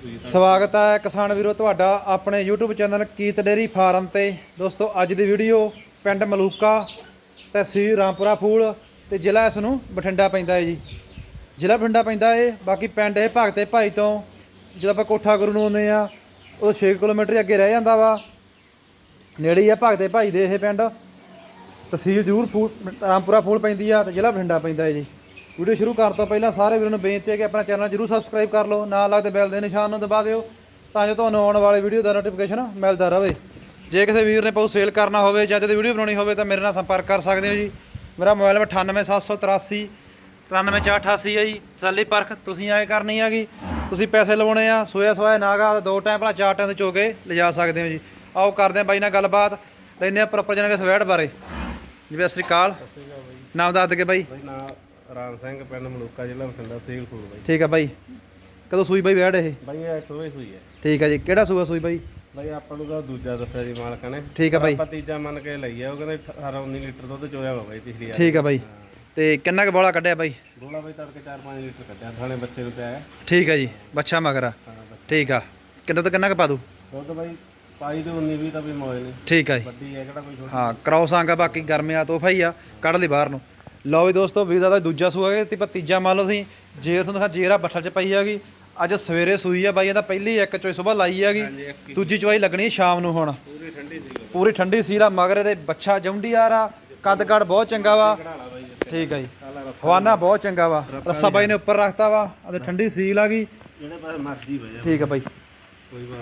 ਸੂਈ ਤਾਂ ਸਵਾਗਤ ਹੈ ਕਿਸਾਨ ਵੀਰੋ ਤੁਹਾਡਾ ਆਪਣੇ YouTube ਚੈਨਲ ਕੀਤ ਡੇਰੀ ਫਾਰਮ ਤੇ। ਦੋਸਤੋ, ਅੱਜ ਦੀ ਵੀਡੀਓ ਪਿੰਡ ਮਲੂਕਾ ਤਹਿਸੀਲ ਰਾਮਪੁਰਾ ਫੂਲ ਤੇ ਜ਼ਿਲ੍ਹਾ ਇਸ ਨੂੰ ਬਠਿੰਡਾ ਪੈਂਦਾ ਹੈ ਜੀ। ਜ਼ਿਲ੍ਹਾ ਬਠਿੰਡਾ ਪੈਂਦਾ ਹੈ, ਬਾਕੀ ਪਿੰਡ ਇਹ ਭਗਤੇ ਭਾਈ ਤੋਂ ਜਦੋਂ ਆਪਾਂ ਕੋਠਾ ਗੁਰੂ ਨੂੰ ਆਉਂਦੇ ਆ ਉਹ 6 ਕਿਲੋਮੀਟਰ ਅੱਗੇ ਰਹਿ ਜਾਂਦਾ ਵਾ। ਨੇੜੇ ਹੀ ਆ ਭਗਤੇ ਭਾਈ ਦੇ ਇਹ ਪਿੰਡ। ਤਹਿਸੀਲ ਜ਼ਰੂਰ ਫੂਲ ਰਾਮਪੁਰਾ ਫੂਲ ਪੈਂਦੀ ਆ ਤੇ ਜ਼ਿਲ੍ਹਾ ਬਠਿੰਡਾ ਪੈਂਦਾ ਹੈ ਜੀ। ਵੀਡੀਓ ਸ਼ੁਰੂ ਕਰਨ ਤੋਂ ਪਹਿਲਾਂ ਸਾਰੇ ਵੀਰਾਂ ਨੂੰ ਬੇਨਤੀ ਹੈ ਕਿ ਆਪਣਾ ਚੈਨਲ ਜਰੂਰ ਸਬਸਕ੍ਰਾਈਬ ਕਰ ਲਓ, ਨਾਲ ਲੱਗਦੇ ਬੈਲ ਦੇ ਨਿਸ਼ਾਨ ਨੂੰ ਦਬਾ ਦਿਓ, ਤਾਂ ਜੋ ਤੁਹਾਨੂੰ ਆਉਣ ਵਾਲੇ ਵੀਡੀਓ ਦਾ ਨੋਟੀਫਿਕੇਸ਼ਨ ਮਿਲਦਾ ਰਹੇ। ਜੇ ਕਿਸੇ ਵੀਰ ਨੇ ਪਾਉ ਸੇਲ ਕਰਨਾ ਹੋਵੇ ਜਾਂ ਜਦ ਵੀਡੀਓ ਬਣਾਉਣੀ ਹੋਵੇ ਤਾਂ ਮੇਰੇ ਨਾਲ ਸੰਪਰਕ ਕਰ ਸਕਦੇ ਹੋ ਜੀ। ਮੇਰਾ ਮੋਬਾਈਲ ਨੰਬਰ 98783 93488 ਹੈ ਜੀ। ਤਸੱਲੀ ਪਰਖ, ਤੁਸੀਂ ਆਏ ਕਰਨੀ ਹੈਗੀ ਤੁਸੀਂ ਪੈਸੇ ਲਵਾਉਣੇ ਆ, ਸੋਇਆ ਸੋਇਆ ਨਾਗਾ ਦੋ ਟਾਈਮ ਭਲਾ ਚਾਰ ਟਾਈਮ ਦੇ ਚੋਕੇ ਲਿਜਾ ਸਕਦੇ ਹੋ ਜੀ। ਆਓ ਕਰਦੇ ਆ ਬਾਈ ਨਾਲ ਗੱਲਬਾਤ, ਲੈਂਦੇ ਆ ਪ੍ਰੋਪਰ ਜਨਕ ਸਵੈਟ ਬਾਰੇ। ਜੀ, ਸਤਿ ਸ਼੍ਰੀ ਅਕਾਲ। ਨਾਮ ਦੱਸ ਦਗੇ ਬਾਈ। ਬਾਈ ਨਾਂ ਰਾਮ ਸਿੰਘ ਪਿੰਡ ਮਲੂਕਾ ਜ਼ਿਲ੍ਹਾ ਬਠਿੰਡਾ ਤਹਿਸੀਲ ਫੂਲ ਬਾਈ। ਠੀਕ ਆ ਬਾਈ। ਕਦੋਂ ਸੂਈ ਬਾਈ ਵੈੜ ਇਹ? ਬਾਈ ਇਹ ਸੋਏ ਸੂਈ ਹੈ ਠੀਕ ਆ ਜੀ। ਕਿਹੜਾ ਸੂਆ ਸੂਈ ਬਾਈ? ਬਾਈ ਆਪਾਂ ਨੂੰ ਤਾਂ ਦੂਜਾ ਦੱਸਿਆ ਜੀ ਮਾਲਕ ਨੇ। ਠੀਕ ਆ ਬਾਈ। ਆਪਾਂ ਤੀਜਾ ਮੰਨ ਕੇ ਲਈ ਆ ਉਹ ਕਹਿੰਦੇ 18 19 ਲੀਟਰ ਦੁੱਧ ਚੋਇਆ ਵਾ ਬਾਈ ਪਿਛਲੀ ਵਾਰ। ਠੀਕ ਆ ਬਾਈ। ਤੇ ਕਿੰਨਾ ਕੁ ਬੋਲਾ ਕੱਢਿਆ ਬਾਈ? ਗੋਲਾ ਬਾਈ ਤੜਕੇ 4-5 ਲੀਟਰ ਕੱਢਿਆ ਥਾਣੇ ਬੱਚੇ ਨੂੰ ਪਿਆ ਠੀਕ ਆ ਜੀ। ਬੱਚਾ ਮਗਰਾ ਠੀਕ ਆ। ਕਿੰਨਾ ਤੋਂ ਕਿੰਨਾ ਕੁ ਪਾ ਦੂ ਦੁੱਧ ਬਾਈ ਪਾਈ ਤੇ 19 20 ਤਾਂ ਵੀ ਨਹੀਂ ਠੀਕ ਆ ਜੀ। ਵੱਡੀ ਹੈ ਕਿਹੜਾ ਕੋਈ ਛੋਟੀ ਹਾਂ ਕ੍ਰੋਸ ਆਂਗਾ ਬਾਕੀ ਗਰਮਿਆਂ ਤੋਹਫਾ ਹੀ ਆ ਕੱਢ ਲਈ ਬਾਹਰ ਨੂੰ। ਲਓ ਵੀ ਦੋਸਤੋ ਵੀਰ ਦਾ ਦੂਜਾ ਸੂਆ ਹੈ ਤੇ ਤੀਜਾ ਮੰਨ ਲਓ ਤੁਸੀਂ। ਜੇਰ ਤੁਹਾਨੂੰ ਦਿਖਾ ਜੇਰਾ ਬੱਠਲ ਚ ਪਈ ਹੈਗੀ ਅੱਜ ਸਵੇਰੇ ਸੂਈ ਆ ਬਾਈ ਇਹਦਾ ਪਹਿਲੀ ਇੱਕ ਚੋਈ ਸਵੇਰ ਲਾਈ ਹੈਗੀ। ਦੂਜੀ ਚਵਾਈ ਲੱਗਣੀ ਸ਼ਾਮ ਨੂੰ ਹੁਣ। ਪੂਰੀ ਠੰਡੀ ਸੀ ਪੂਰੀ ਠੰਡੀ ਮਗਰ ਇਹਦੇ ਬੱਚਾ ਜੰਡੀ ਆ ਰਾ ਕੱਦ ਕੱਦ ਬਹੁਤ ਚੰਗਾ ਵਾ। ਠੀਕ ਆ ਜੀ। ਹਵਾਨਾ ਬਹੁਤ ਚੰਗਾ ਵਾ। ਰੱਸਾ ਬਾਈ ਨੇ ਉੱਪਰ ਰੱਖਤਾ ਵਾ ਅਤੇ ਠੰਡੀ ਸੀਲ ਆ ਗਈ। ਜਿਹੜੇ ਪਾਸੇ ਮਰਜ਼ੀ ਹੋ ਜਾ। ਠੀਕ ਆ ਬਾਈ।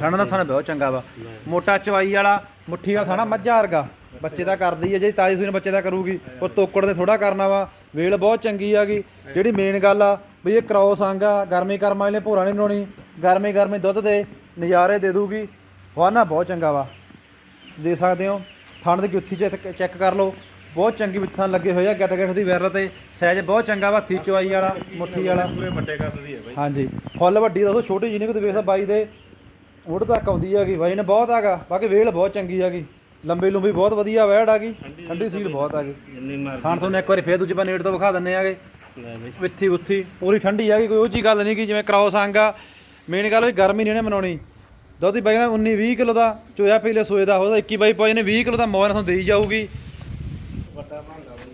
ਠੰਡ ਦਾ ਸਾਨਾ ਬਹੁਤ ਚੰਗਾ ਵਾ। ਮੋਟਾ ਚਵਾਈ ਵਾਲਾ ਮੁੱਠੀ ਵਾਲਾ ਸਾਨਾ ਮੱਝਾ ਵਰਗਾ। ਬੱਚੇ ਦਾ ਕਰਦੀ ਹੈ ਜੇ ਤਾਜੀ ਸੂਈ ਨੇ ਬੱਚੇ ਦਾ ਕਰੂਗੀ। ਉਹ ਤੋਕੜ ਦੇ ਥੋੜਾ ਕਰਨਾ ਵਾ। ਵੇਲ ਬਹੁਤ ਚੰਗੀ ਆਗੀ ਜਿਹੜੀ ਮੇਨ ਗੱਲ ਆ ਵੀ ਇਹ ਕ੍ਰੋਸ ਆਂਗਾ ਗਰਮੀ ਕਰਮਾਂ ਵਾਲੇ ਭੋਰਾ ਨਹੀਂ ਬਣਾਉਣੀ। ਗਰਮੀ ਗਰਮੀ ਦੁੱਧ ਦੇ ਨਜ਼ਾਰੇ ਦੇ ਦੂਗੀ। ਹਵਾਨਾ ਬਹੁਤ ਚੰਗਾ ਵਾ। ਦੇ ਸਕਦੇ ਹੋ ਥਣ ਦੀ ਗੁੱਥੀ ਚੈੱਕ ਕਰ ਲਓ। ਬਹੁਤ ਚੰਗੀ ਵਿੱਚ ਲੱਗੇ ਹੋਏ ਆ ਗੱਟ ਗੱਟ ਦੀ ਵੈਰ ਤੇ। ਸਾਈਜ਼ ਬਹੁਤ ਚੰਗਾ ਵਾ ਥੀ ਚਵਾਈ ਵਾਲਾ ਮੁੱਠੀ ਵਾਲਾ। ਪੂਰੇ ਵੱਡੇ ਕੱਦ ਦੀ ਹੈ ਬਾਈ। ਹਾਂਜੀ। ਫੁੱਲ ਵੱਡੀ ਦੱਸੋ ਛੋਟੀ ਜਿਹੀ ਨਹੀਂ ਕੋਈ ਵੇਖਦਾ ਬਾਈ ਦੇ। ਉੜ ਤੱਕ ਆਉਂਦੀ ਹੈਗੀ ਬਾਈ ਨੇ ਬਹੁਤ ਹੈਗਾ। ਬਾਕੀ ਵੇਲ ਬਹੁਤ ਚੰਗੀ ਹੈਗੀ। ਲੰਬੀ ਲੰਬੀ ਬਹੁਤ ਵਧੀਆ ਵੈੜ ਹੈਗੀ। ਠੰਡੀ ਸੀਲ ਬਹੁਤ ਹੈਗੀ। ਜਿੰਨੀ ਮਰਜ਼ੀ ਖਾਣ ਤੁਹਾਨੂੰ ਇੱਕ ਵਾਰੀ ਫੇਰ ਦੂਜੇ ਪਾਸੇ ਨੇੜ ਤੋਂ ਵਿਖਾ ਦਿੰਨੇ ਆਗੇ ਲੈ ਬਾਈ। ਵਿੱਥੀ ਉੱਥੀ ਪੂਰੀ ਠੰਡੀ ਹੈਗੀ ਕੋਈ ਉਹ ਜੀ ਗੱਲ ਨਹੀਂ ਕਿ ਜਿਵੇਂ ਕ੍ਰੋਸ ਆਂਗਾ ਮੇਨ ਗੱਲ ਵੀ ਗਰਮੀ ਨਹੀਂ ਨੇ ਮਨਾਉਣੀ। ਦੁੱਧ ਦੀ ਬਾਈ ਦਾ 19 20 ਕਿਲੋ ਦਾ ਚੋਇਆ ਪਹਿਲੇ ਸੋਏ ਦਾ ਉਹਦਾ 21 ਬਾਈ ਪਾਈ ਨੇ 20 ਕਿਲੋ ਦਾ ਮੋਹਨ ਤੁਹਾਨੂੰ ਦੇਈ ਜਾਊਗੀ। ਵੱਡਾ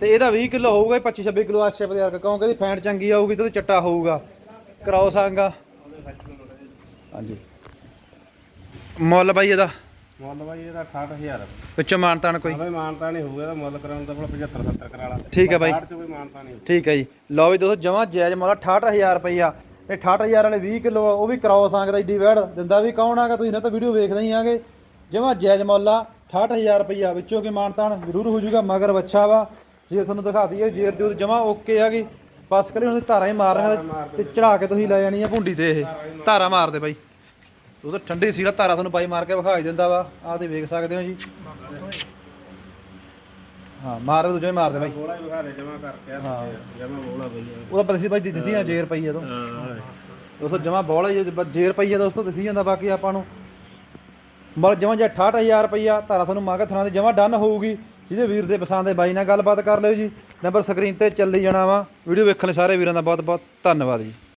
ਤੇ ਇਹਦਾ 20 ਕਿਲੋ ਹੋਊਗਾ 25 26 ਕਿਲੋ ਆਸ਼ੇ ਵਰਗਾ ਕਿਉਂਕਿ ਇਹਦੀ ਫੈਂਟ ਚੰਗੀ ਆਊਗੀ ਤੇ ਚੱਟਾ ਹੋਊਗਾ। ਕ੍ਰੋਸ ਆਂਗਾ ਹਾਂਜੀ। ਮੁੱਲ ਬਾਈ ਇਹਦਾ? ਮੁੱਲ ਬਾਈ ਇਹਦਾ 68000 ਹੈ ਵਿੱਚੋਂ ਮਾਨਤਾਨ ਕੋਈ? ਬਾਈ ਮਾਨਤਾ ਨਹੀਂ ਹੋਊਗਾ ਇਹਦਾ ਮੁੱਲ ਕਰਾਉਣ ਦਾ ਭਲਾ 75 70 ਕਰਾ ਲਾ। ਠੀਕ ਹੈ ਬਾਈ। 60 ਚ ਕੋਈ ਮਾਨਤਾ ਨਹੀਂ ਠੀਕ ਹੈ ਜੀ। ਲਓ ਵੀ ਦੋਸਤੋ ਜਮਾ ਜਾਇਜ਼ ਮੁੱਲ 68000 ਰੁਪਈਆ। ਇਹ 68000 ਵਾਲੇ 20 ਕਿਲੋ ਉਹ ਵੀ ਕ੍ਰੋਸ ਆਂਗ ਦਾ ਈਡੀ ਵੈੜ ਦਿੰਦਾ ਵੀ ਕੌਣ ਆਗਾ ਤੁਸੀਂ ਨਾ ਤਾਂ ਵੀਡੀਓ ਵੇਖਦੇ ਹੀ ਆਗੇ। ਜਮਾ ਜਾਇਜ਼ ਮੁੱਲ ਆ 68000 ਰੁਪਈਆ ਵਿੱਚੋਂ ਕੀ ਮਾਨਤਾਨ? ਜ਼ਰੂਰ ਹੋ ਜਾਊਗਾ ਮਗਰ ਬੱਚਾ ਵਾ। ਜੇ ਤੁਹਾਨੂੰ ਦਿਖਾ ਦਈਏ ਜੇਰ ਜੂਰ ਜਮਾ ਓਕੇ ਆਗੀ ਬਸ ਕਰੀ ਹੁਣ ਧਾਰਾਂ ਹੀ ਮਾਰਨੀਆਂ ਤੇ ਚੜਾ ਕੇ ਤੁਸੀਂ ਲੈ ਜਾਣੀ ਆ ਭੁੰਡੀ ਤੇ ਇਹ। ਧਾਰਾ ਮਾਰਦੇ ਬਾਈ। ਉਹ ਤਾਂ ਠੰਡੀ ਸੀਲਾ ਧਾਰਾ ਤੁਹਾਨੂੰ ਬਾਈ ਮਾਰ ਕੇ ਵਿਖਾ ਹੀ ਦਿੰਦਾ ਵਾ। ਆਹ ਤੇ ਵੇਖ ਸਕਦੇ ਹੋ ਜੀ। ਹਾਂ ਮਾਰ ਦੂਜੇ ਮਾਰਦੇ ਬਾਈ। ਬੋਲਾ ਹੀ ਵਿਖਾ ਦੇ ਜਮਾ ਕਰਕੇ ਹਾਂ। ਜਮਾ ਬੋਲਾ ਬਈ ਉਹਦਾ ਪਤਾ ਸੀ ਬਾਈ ਦਿੱਤੀ ਆ ਜੇਰ ਪਈ ਆ ਤੋਂ? ਹਾਂ। ਦੋਸਤੋ ਜਮਾ ਬੋਲ ਜੇ ਜੇਰ ਪਈ ਆ ਦੋਸਤੋ ਦਸੀ ਜਾਂਦਾ ਬਾਕੀ ਆਪਾਂ ਨੂੰ। ਮਲ ਜਮਾ ਜੇ 68000 ਰੁਪਈਆ ਧਾਰਾ ਤੁਹਾਨੂੰ ਮਾਗਾ ਥਣਾ ਦੇ ਜਮਾ ਡਨ ਹੋਊਗੀ। ਜਿਹਦੇ ਵੀਰ ਦੇ ਪਸੰਦ ਦੇ ਬਾਈ ਨਾਲ ਗੱਲਬਾਤ ਕਰ ਲਿਓ ਜੀ। ਨੰਬਰ ਸਕਰੀਨ ਤੇ ਚੱਲੀ ਜਾਣਾ ਵਾ। ਵੀਡੀਓ ਵੇਖਣ ਲਈ ਸਾਰੇ ਵੀਰਾਂ ਦਾ ਬਹੁਤ ਬਹੁਤ ਧੰਨਵਾਦ ਜੀ।